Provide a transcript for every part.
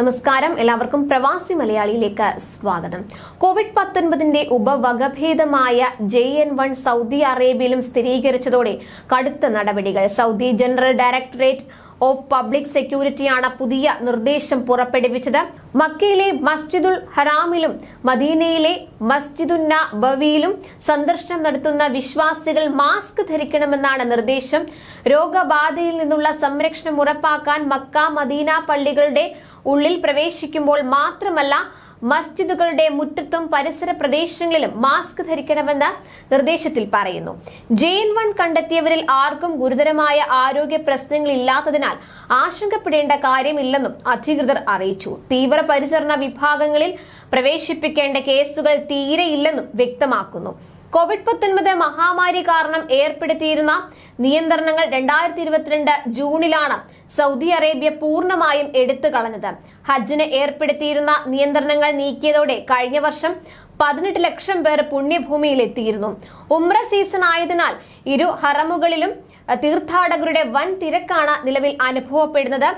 നമസ്കാരം. എല്ലാവർക്കും പ്രവാസി മലയാളിയിലേക്ക് സ്വാഗതം. കോവിഡ് പത്തൊൻപതിന്റെ ഉപവകഭേദമായ ജെ എൻ വൺ സൗദി അറേബ്യയിലും സ്ഥിരീകരിച്ചതോടെ കടുത്ത നടപടികൾ. Saudi general directorate of public സെക്യൂരിറ്റിയാണ് പുതിയ നിർദ്ദേശം പുറപ്പെടുവിച്ചത്. മക്കയിലെ മസ്ജിദുൽ ഹറാമിലും മദീനയിലെ മസ്ജിദുന്ന നബവിയിലും സന്ദർശനം നടത്തുന്ന വിശ്വാസികൾ മാസ്ക് ധരിക്കണമെന്നാണ് നിർദ്ദേശം. രോഗബാധയിൽ നിന്നുള്ള സംരക്ഷണം ഉറപ്പാക്കാൻ മക്ക മദീന പള്ളികളുടെ ഉള്ളിൽ പ്രവേശിക്കുമ്പോൾ മാത്രമല്ല മസ്ജിദുകളുടെ മുറ്റത്തും പരിസര പ്രദേശങ്ങളിലും മാസ്ക് ധരിക്കണമെന്ന് നിർദ്ദേശത്തിൽ പറയുന്നു. ജെയിൻ വൺ കണ്ടെത്തിയവരിൽ ആർക്കും ഗുരുതരമായ ആരോഗ്യ പ്രശ്നങ്ങൾ ഇല്ലാത്തതിനാൽ ആശങ്കപ്പെടേണ്ട കാര്യമില്ലെന്നും അധികൃതർ അറിയിച്ചു. തീവ്ര പരിചരണ വിഭാഗങ്ങളിൽ പ്രവേശിപ്പിക്കേണ്ട കേസുകൾ തീരെയില്ലെന്നും വ്യക്തമാക്കുന്നു. കോവിഡ് പത്തൊൻപത് മഹാമാരി കാരണം ഏർപ്പെടുത്തിയിരുന്ന നിയന്ത്രണങ്ങൾ രണ്ടായിരത്തി ഇരുപത്തിരണ്ട് ജൂണിലാണ് സൗദി അറേബ്യ പൂർണമായും എടുത്തു കളഞ്ഞത്. ഹജ്ജിന് ഏർപ്പെടുത്തിയിരുന്ന നിയന്ത്രണങ്ങൾ നീക്കിയതോടെ കഴിഞ്ഞ വർഷം പതിനെട്ട് ലക്ഷം പേർ പുണ്യഭൂമിയിൽ എത്തിയിരുന്നു ഉമ്ര സീസൺ ആയതിനാൽ ഇരു ഹറമുകളിലും തീർത്ഥാടകരുടെ വൻ തിരക്കാണ് നിലവിൽ അനുഭവപ്പെടുന്നത്.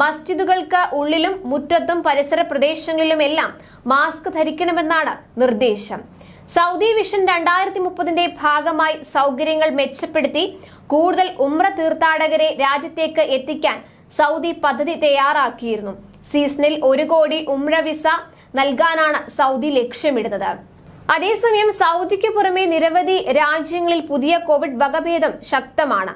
മസ്ജിദുകൾക്ക് ഉള്ളിലും മുറ്റത്തും പരിസര പ്രദേശങ്ങളിലുമെല്ലാം മാസ്ക് ധരിക്കണമെന്നാണ് നിർദ്ദേശം. സൗദി വിഷൻ രണ്ടായിരത്തി മുപ്പതിന്റെ ഭാഗമായി സൗകര്യങ്ങൾ മെച്ചപ്പെടുത്തി കൂടുതൽ ഉമ്ര തീർത്ഥാടകരെ രാജ്യത്തേക്ക് എത്തിക്കാൻ സൗദി പദ്ധതി തയ്യാറാക്കിയിരുന്നു. സീസണിൽ ഒരു കോടി ഉമ്ര വിസ നൽകാനാണ് സൗദി ലക്ഷ്യമിടുന്നത്. അതേസമയം സൗദിക്ക് പുറമെ നിരവധി രാജ്യങ്ങളിൽ പുതിയ കോവിഡ് വകഭേദം ശക്തമാണ്.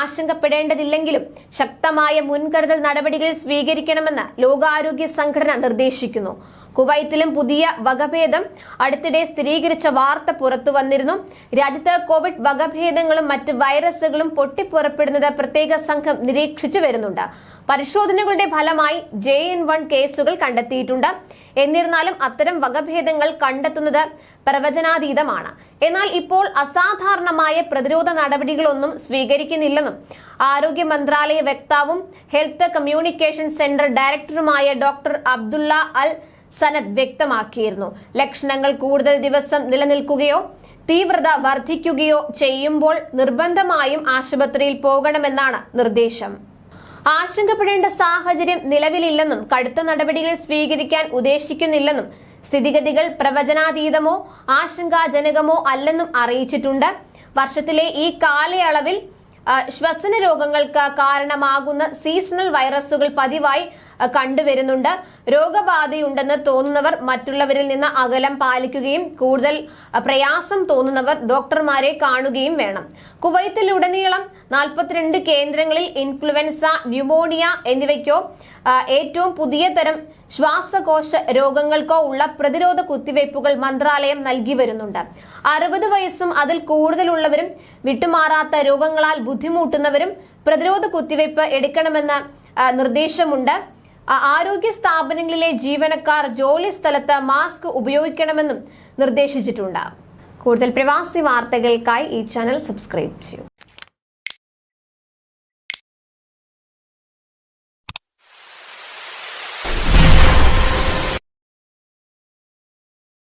ആശങ്കപ്പെടേണ്ടതില്ലെങ്കിലും ശക്തമായ മുൻകരുതൽ നടപടികൾ സ്വീകരിക്കണമെന്ന് ലോകാരോഗ്യ സംഘടന നിർദ്ദേശിക്കുന്നു. കുവൈത്തിലും പുതിയ വകഭേദം. അടുത്തിടെ സ്ഥിരീകരിച്ച വാർത്ത പുറത്തു വന്നിരുന്നു. രാജ്യത്ത് കോവിഡ് വകഭേദങ്ങളും മറ്റ് വൈറസുകളും പൊട്ടിപ്പുറപ്പെടുന്നത് പ്രത്യേക സംഘം നിരീക്ഷിച്ചു വരുന്നുണ്ട്. പരിശോധനകളുടെ ഫലമായി ജെ എൻ വൺ കേസുകൾ കണ്ടെത്തിയിട്ടുണ്ട്. എന്നിരുന്നാലും അത്തരം വകഭേദങ്ങൾ കണ്ടെത്തുന്നത് പ്രവചനാതീതമാണ്. എന്നാൽ ഇപ്പോൾ അസാധാരണമായ പ്രതിരോധ നടപടികളൊന്നും സ്വീകരിക്കുന്നില്ലെന്നും ആരോഗ്യ മന്ത്രാലയ വക്താവും ഹെൽത്ത് കമ്മ്യൂണിക്കേഷൻ സെന്റർ ഡയറക്ടറുമായ ഡോക്ടർ അബ്ദുള്ള അൽ സനദ് വ്യക്തമാക്കിയിരുന്നു. ലക്ഷണങ്ങൾ കൂടുതൽ ദിവസം നിലനിൽക്കുകയോ തീവ്രത വർദ്ധിക്കുകയോ ചെയ്യുമ്പോൾ നിർബന്ധമായും ആശുപത്രിയിൽ പോകണമെന്നാണ് നിർദ്ദേശം. ആശങ്കപ്പെടേണ്ട സാഹചര്യം നിലവിലില്ലെന്നും കടുത്ത നടപടികൾ സ്വീകരിക്കാൻ ഉദ്ദേശിക്കുന്നില്ലെന്നും സ്ഥിതിഗതികൾ പ്രവചനാതീതമോ ആശങ്കാജനകമോ അല്ലെന്നും അറിയിച്ചിട്ടുണ്ട്. വർഷത്തിലെ ഈ കാലയളവിൽ ശ്വസന രോഗങ്ങൾക്ക് കാരണമാകുന്ന സീസണൽ വൈറസുകൾ പതിവായി കണ്ടുവരുന്നുണ്ട്. രോഗബാധയുണ്ടെന്ന് തോന്നുന്നവർ മറ്റുള്ളവരിൽ നിന്ന് അകലം പാലിക്കുകയും കൂടുതൽ പ്രയാസം തോന്നുന്നവർ ഡോക്ടർമാരെ കാണുകയും വേണം. കുവൈത്തിലുടനീളം നാൽപ്പത്തിരണ്ട് കേന്ദ്രങ്ങളിൽ ഇൻഫ്ലുവൻസ ന്യൂമോണിയ എന്നിവയ്ക്കോ ഏറ്റവും പുതിയ തരം ശ്വാസകോശ രോഗങ്ങൾക്കോ ഉള്ള പ്രതിരോധ കുത്തിവയ്പ്പുകൾ മന്ത്രാലയം നൽകി വരുന്നുണ്ട്. അറുപത് വയസ്സും അതിൽ കൂടുതലുള്ളവരും വിട്ടുമാറാത്ത രോഗങ്ങളാൽ ബുദ്ധിമുട്ടുന്നവരും പ്രതിരോധ കുത്തിവയ്പ് എടുക്കണമെന്ന നിർദ്ദേശമുണ്ട്. ആരോഗ്യ സ്ഥാപനങ്ങളിലെ ജീവനക്കാർ ജോലി സ്ഥലത്ത് മാസ്ക് ഉപയോഗിക്കണമെന്നും നിർദ്ദേശിച്ചിട്ടുണ്ട്. കൂടുതൽ പ്രവാസി വാർത്തകൾക്കായി ഈ ചാനൽ സബ്സ്ക്രൈബ് ചെയ്യൂ.